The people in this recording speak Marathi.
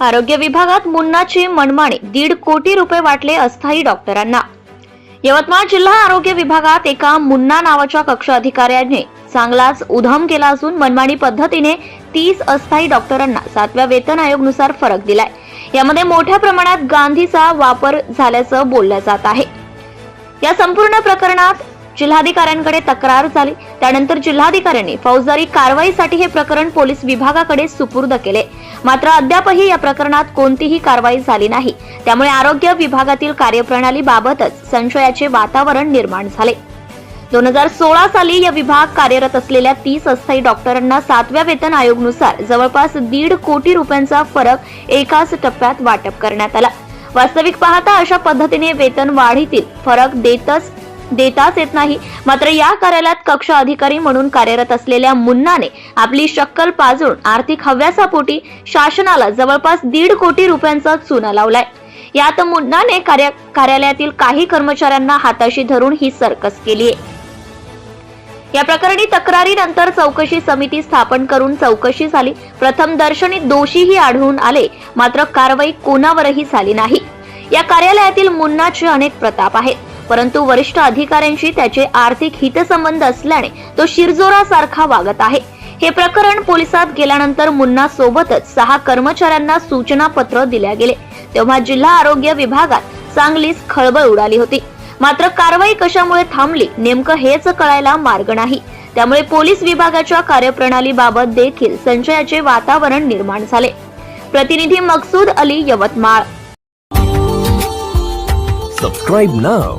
आरोग्य विभागात मुन्नाची मनमाणी दीड कोटी रुपये वाटले अस्थायी डॉक्टरांना. यवतमाळ जिल्हा आरोग्य विभागात एका मुन्ना नावाच्या कक्ष अधिकाऱ्याने चांगलाच उधम केला असून मनमानी पद्धतीने तीस अस्थायी डॉक्टरांना सातव्या वेतन आयोगनुसार फरक दिलाय. यामध्ये मोठ्या प्रमाणात गांधीचा वापर झाल्याचं बोललं जात आहे. या संपूर्ण प्रकरणात जिल्हाधिकाऱ्यांकडे तक्रार झाली. त्यानंतर जिल्हाधिकाऱ्यांनी फौजदारी कारवाईसाठी हे प्रकरण पोलीस विभागाकडे सुपूर्द केले. मात्र अद्यापही या प्रकरणात कोणतीही कारवाई झाली नाही. त्यामुळे आरोग्य विभागातील कार्यप्रणाली बाबतच संशयाचे वातावरण निर्माण झाले. दोन हजार सोळा साली या विभाग कार्यरत असलेल्या तीस अस्थायी डॉक्टरांना सातव्या वेतन आयोगनुसार जवळपास दीड कोटी रुपयांचा फरक एकाच टप्प्यात वाटप करण्यात आला. वास्तविक पाहता अशा पद्धतीने वेतन वाढीतील फरक देतच देताच येत नाही. मात्र या कार्यालयात कक्ष अधिकारी म्हणून कार्यरत असलेल्या मुन्नाने आपली शक्कल पाजून आर्थिक हव्यासापोटी शासनाला जवळपास दीड कोटी रुपयांचा चुना लावलाय. यात मुन्नाने कार्य कार्यालयातील काही कर्मचाऱ्यांना हाताशी धरून ही सर्कस केली आहे या प्रकरणी तक्रारीनंतर चौकशी समिती स्थापन करून चौकशी झाली. प्रथम दर्शनी दोषीही आढळून आले मात्र कारवाई कोणावरही झाली नाही. या कार्यालयातील मुन्नाचे अनेक प्रताप आहेत. परंतु वरिष्ठ अधिकाऱ्यांशी त्याचे आर्थिक हितसंबंध असल्याने तो शिरजोरासारखा वागत आहे. हे प्रकरण पोलिसात गेल्यानंतर मुन्ना सोबतच सहा कर्मचाऱ्यांना सूचना पत्र दिल्या गेले. तेव्हा जिल्हा आरोग्य विभागात चांगलीच खळबळ उडाली होती. मात्र कारवाई कशामुळे थांबली नेमकं हेच कळायला मार्ग नाही. त्यामुळे पोलीस विभागाच्या कार्यप्रणालीबाबत देखील संशयाचे वातावरण निर्माण झाले. प्रतिनिधी मकसूद अली यवतमाळ. सबस्क्राईब नाव